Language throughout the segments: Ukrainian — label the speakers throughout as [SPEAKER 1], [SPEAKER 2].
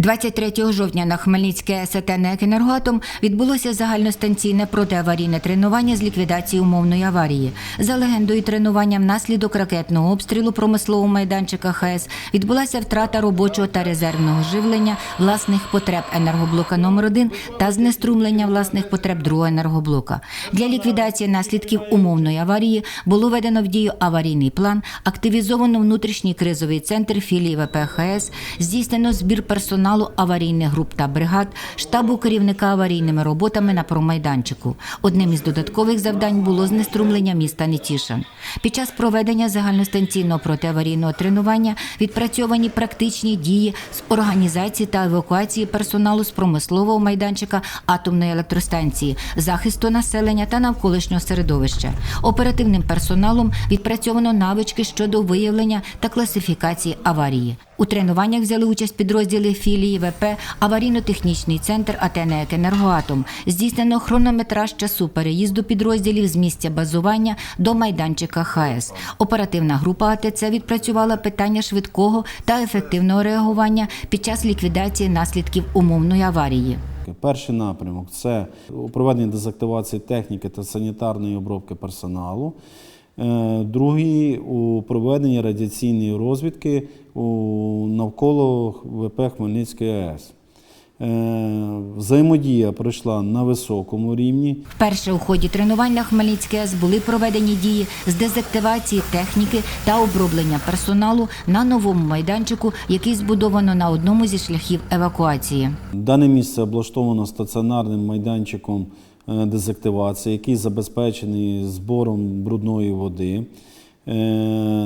[SPEAKER 1] 23 жовтня на Хмельницькій АЕС Енергоатом» відбулося загальностанційне протиаварійне тренування з ліквідації умовної аварії. За легендою тренування внаслідок ракетного обстрілу промислового майданчика ХАЕС відбулася втрата робочого та резервного живлення власних потреб енергоблока номер 1 та знеструмлення власних потреб другого енергоблока. Для ліквідації наслідків умовної аварії було введено в дію аварійний план, активізовано внутрішній кризовий центр філії ВП ХАЕС, здійснено збір персоналу аварійних груп та бригад, штабу керівника аварійними роботами на промайданчику. Одним із додаткових завдань було знеструмлення міста Нетішин. Під час проведення загальностанційного протиаварійного тренування відпрацьовані практичні дії з організації та евакуації персоналу з промислового майданчика атомної електростанції, захисту населення та навколишнього середовища. Оперативним персоналом відпрацьовано навички щодо виявлення та класифікації аварії. У тренуваннях взяли участь підрозділи філії ВП Аварійно-технічний центр АТНЕК «Енергоатом». Здійснено хронометраж часу переїзду підрозділів з місця базування до майданчика ХАЕС. Оперативна група АТЦ відпрацювала питання швидкого та ефективного реагування під час ліквідації наслідків умовної аварії.
[SPEAKER 2] Перший напрямок це проведення дезактивації техніки та санітарної обробки персоналу. Е, Другий у проведенні радіаційної розвідки у- навколо ВП Хмельницької АЕС. Е, Взаємодія пройшла на високому рівні.
[SPEAKER 1] Вперше у ході тренувань на Хмельницькій АЕС були проведені дії з дезактивації техніки та оброблення персоналу на новому майданчику, який збудовано на одному зі шляхів евакуації.
[SPEAKER 2] Дане місце облаштовано стаціонарним майданчиком дезактивації, який забезпечений збором брудної води. Е,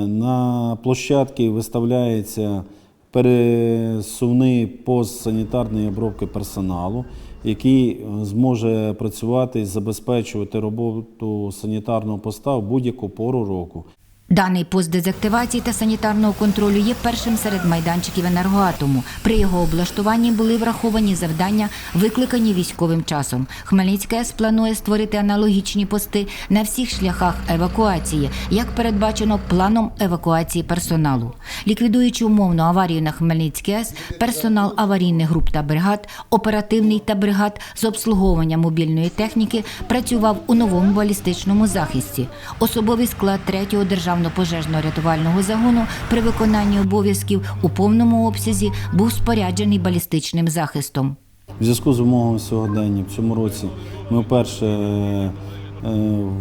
[SPEAKER 2] На площадці виставляється пересувний пост санітарної обробки персоналу, який е, зможе працювати і забезпечувати роботу санітарного поста в будь-яку пору року.
[SPEAKER 1] Даний пост дезактивації та санітарного контролю є першим серед майданчиків енергоатому. При його облаштуванні були враховані завдання, викликані військовим часом. Хмельницька АЕС планує створити аналогічні пости на всіх шляхах евакуації, як передбачено планом евакуації персоналу. Ліквідуючи умовну аварію на Хмельницькій АЕС, персонал аварійних груп та бригад, оперативний та бригад з обслуговування мобільної техніки працював у новому балістичному захисті. Особовий склад 3-го державного пожежно-рятувального загону при виконанні обов'язків у повному обсязі був споряджений балістичним захистом.
[SPEAKER 2] В зв'язку з вимогами сьогодення в цьому році ми вперше е,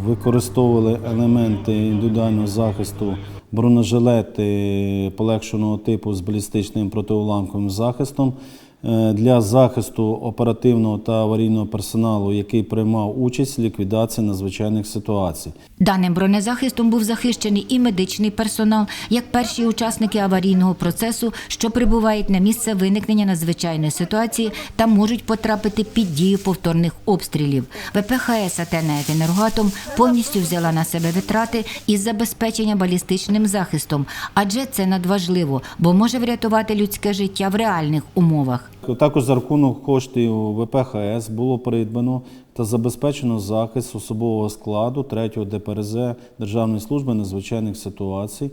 [SPEAKER 2] використовували елементи індивідуального захисту, бронежилети полегшеного типу з балістичним протиуламковим захистом е, для захисту оперативного та аварійного персоналу, який приймав участь в ліквідації надзвичайних ситуацій.
[SPEAKER 1] Даним бронезахистом був захищений і медичний персонал, як перші учасники аварійного процесу, що прибувають на місце виникнення надзвичайної ситуації та можуть потрапити під дію повторних обстрілів. ВПХС «АТНЕК Енергоатом» повністю взяла на себе витрати із забезпечення балістичним захистом, адже це надважливо, бо може врятувати людське життя в реальних умовах.
[SPEAKER 2] Також за рахунок коштів ВПХС було придбано та забезпечено захист особового складу 3-го ДПРЗ Державної служби надзвичайних ситуацій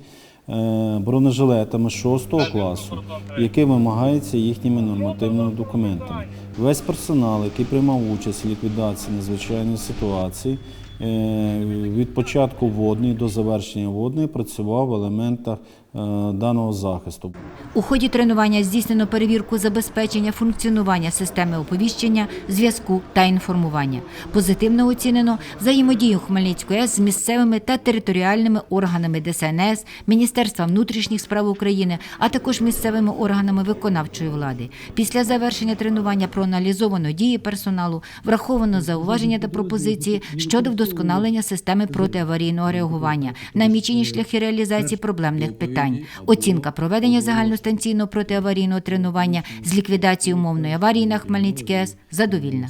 [SPEAKER 2] е, бронежилетами 6 класу, які вимагаються їхніми нормативними документами. Весь персонал, який приймав участь у ліквідації надзвичайної ситуації, від початку водної до завершення водної працював в елементах е, даного захисту.
[SPEAKER 1] У ході тренування здійснено перевірку забезпечення функціонування системи оповіщення, зв'язку та інформування. Позитивно оцінено взаємодію Хмельницької АЕС з місцевими та територіальними органами ДСНС, Міністерства внутрішніх справ України, а також місцевими органами виконавчої влади. Після завершення тренування проаналізовано дії персоналу, враховано зауваження та пропозиції щодо вдосконалення системи протиаварійного реагування, намічені шляхи реалізації проблемних питань. Оцінка проведення загальностанційного протиаварійного тренування з ліквідації умовної аварії на Хмельницькій АЕС задовільна.